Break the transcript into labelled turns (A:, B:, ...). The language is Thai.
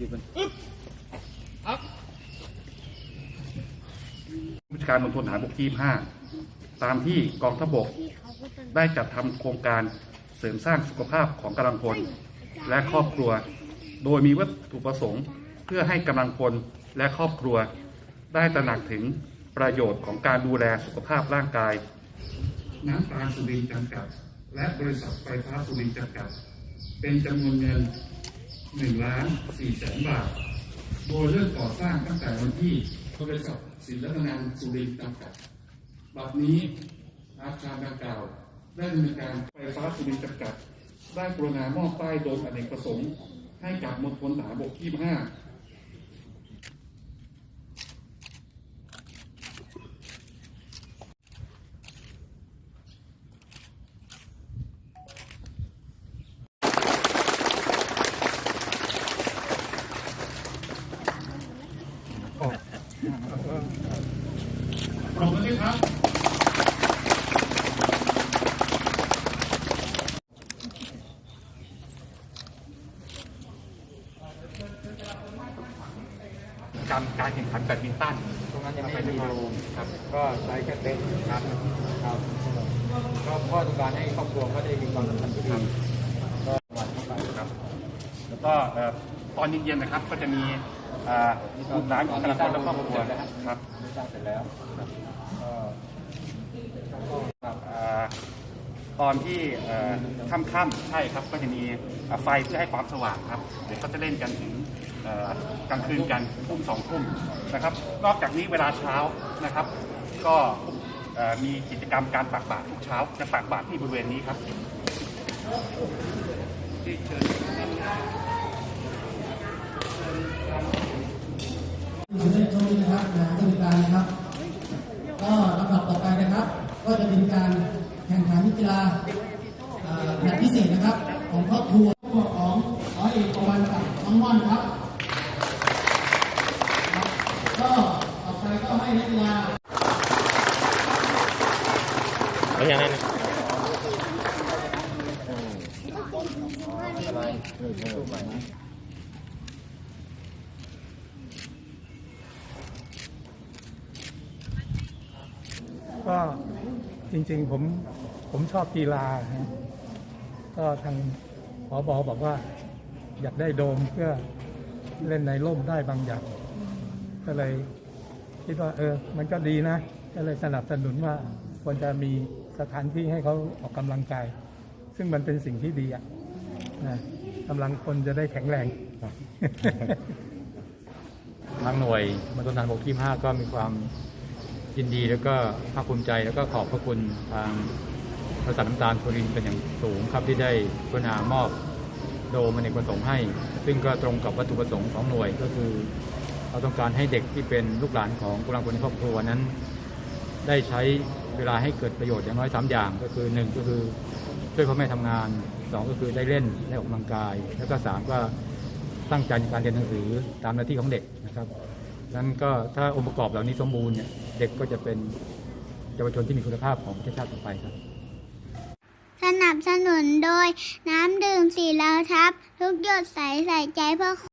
A: อยู่บน
B: ผู้จัดการมณฑลทหารบกที่5ตามที่กองทัพบกได้จัดทำโครงการเสริมสร้างสุขภาพของกำลังพลและครอบครัว โดยมีวัตถุประสงค์เพื่อให้กำลังพลและครอบครัว ได้ตระหนักถึงประโยชน์ของการดูแลสุขภาพร่างกาย น้ำตาลสุรินทร์จำกัด และบริษัทไฟฟ้าสุรินทร์จำกัด เป็นจำนวนเงิน หนึ่งล้านสี่แสนบาท โดยเริ่มก่อสร้างตั้งแต่วันที่บริษัทศิลปนานสุรินทร์จำกัดบัดนี้อาคารดังกล่าวได้ดำเนินการไฟฟ้าสุรินทร์จำกัด ได้กรุณามอบป้ายโดยอเนกประสงค์ ให้กับมณฑลทหานบกที่ 5 ปรบมือด้วยครับการการแข่งขันแบดมินตัน
A: ตรงนั้นยังไม่มีโดมครับ ก็ใช้แค่เต็นท์ครับครับ ก็พ่อต้องการให้ครอบครัวเขาได้มีความสัมพันธ์ที่ดีก็วันเข้าไปครับ
B: แล้วก็เอ่อตอนเย็นๆนะครับก็จะมีเอ่อ ลูกหลานของกำลังพลและครอบครัวครับ
A: สร้างเสร็จแล้วครับ
B: ตอนที่ค่ำๆใช่ครับก็จะมีไฟเพื่อให้ความสว่างครับเดี๋ยวก็จะเล่นกันถึงกลางคืนกันทุ่มสองทุ่มนะครับ นอกจากนี้เวลาเช้านะครับ ก็มีกิจกรรมการตักบาตรทุกเช้าจะตักบาตรที่บริเวณนี้ครับที่เชิญ
C: สำเร็จช่วงนี้นะครับนะก็เป็นการนะครับ ก็ลำดับต่อไปนะครับ ก็จะเป็นการแข่งขันกีฬาแบบพิเศษนะครับ ของครอบครัวของร้อยเอกประวันกับน้องม่อนครับครับก็ต่อไปก็ให้นักกีฬา
D: แล้วอย่างนั้น
A: อะไรเออรูปใหม่นะ
E: ก็จริง ๆ ผมผมชอบกีฬาก็ทางผอบอบอกว่า อยากได้โดมเพื่อเล่นในร่มได้บางอย่าง ก็เลยคิดว่า เออ มันก็ดีนะ ก็เลยสนับสนุนว่าควรจะมีสถานที่ให้เขาออกกำลังกาย ซึ่งมันเป็นสิ่งที่ดีอะนะกำลังคนจะได้แข็งแรง
A: ทางหน่วยมณฑลทหารบกที่5ก็มีความ ยินดีแล้วก็ภาคภูมิใจแล้วก็ขอบพระคุณทางบริษัทน้ำตาลโครินเป็นอย่างสูงครับที่ได้กรุณามอบโดมอเนกประสงค์ให้ ซึ่งก็ตรงกับวัตถุประสงค์ของหน่วยก็คือ เราต้องการให้เด็กที่เป็นลูกหลานของกำลังพลในครอบครัวนั้น ได้ใช้เวลาให้เกิดประโยชน์อย่างน้อยสามอย่างก็คือหนึ่งก็คือช่วยพ่อแม่ทำงานสองก็คือได้เล่นได้ออกกำลังกาย แล้วก็สามก็ตั้งใจในการเรียนหนังสือตามหน้าที่ของเด็กนะครับนั้นก็ถ้าองค์ประกอบเหล่านี้สมบูรณ์เนี่ย เด็กก็จะเป็นเยาวชนที่มีคุณภาพของประเทศชาติต่อไปครับ
F: สนับสนุนโดยน้ำดื่มสีเหลาทับ ทุกหยดใสใส่ใจเพื่อ